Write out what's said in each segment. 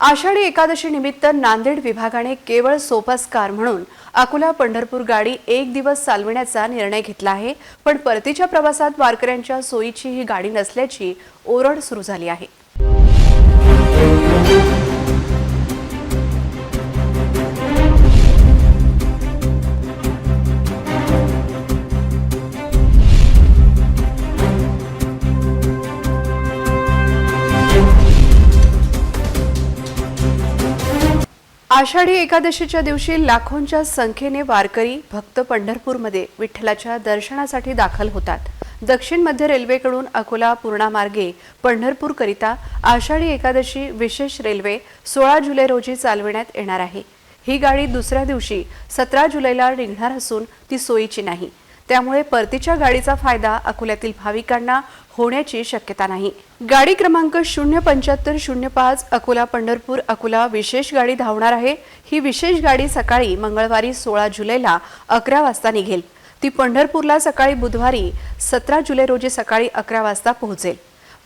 आषाढी एकादशी निमित्त नांदेड विभागाने केवळ सोपास कार म्हणून अकोला पंढरपूर गाडी एक दिवस चालविण्याचा निर्णय घेतला आहे पण परतीच्या प्रवासात वारकऱ्यांच्या सोयीची ही गाडी नसल्याची ओरड सुरू झाली आहे. आषाढी एकादशीच्या दिवशी लाखोंच्या संख्येने वारकरी भक्त पंढरपूरमध्ये विठ्ठलाच्या दर्शनासाठी दाखल होतात. दक्षिण मध्य रेल्वेकडून अकोला पूर्णा मार्गे पंढरपूरकरिता आषाढी एकादशी विशेष रेल्वे सोळा जुलै रोजी चालविण्यात येणार आहे. ही गाडी दुसऱ्या दिवशी सतरा जुलैला निघणार असून ती सोयीची नाही. त्यामुळे परतीच्या गाडीचा फायदा अकोल्यातील भाविकांना होण्याची शक्यता नाही. गाडी क्रमांक शून्य पंच्याहत्तर शून्य पाच अकोला पंढरपूर अकोला विशेष गाडी धावणार आहे. ही विशेष गाडी सकाळी मंगळवारी सोळा जुलैला अकरा वाजता निघेल. ती पंढरपूरला सकाळी बुधवारी सतरा जुलै रोजी सकाळी अकरा वाजता पोहोचेल.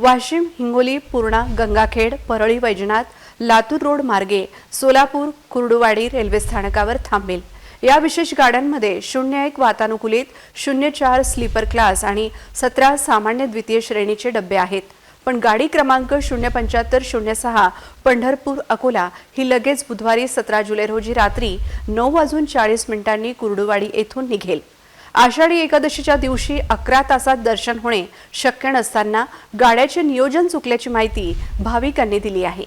वाशिम हिंगोली पूर्णा गंगाखेड परळी वैजनाथ लातूर रोड मार्गे सोलापूर कुर्डुवाडी रेल्वे स्थानकावर थांबेल. या विशेष गाड्यांमध्ये शून्य एक वातानुकूलित शून्य चार स्लीपर क्लास आणि सतरा सामान्य द्वितीय श्रेणीचे डबे आहेत. पण गाडी क्रमांक शून्य पंच्याहत्तर शून्य सहा पंढरपूर अकोला ही लगेच बुधवारी सतरा जुलै रोजी रात्री नऊ वाजून चाळीस मिनिटांनी कुर्डुवाडी येथून निघेल. आषाढी एकादशीच्या दिवशी अकरा तासात दर्शन होणे शक्य नसताना गाड्याचे नियोजन चुकल्याची माहिती भाविकांनी दिली आहे.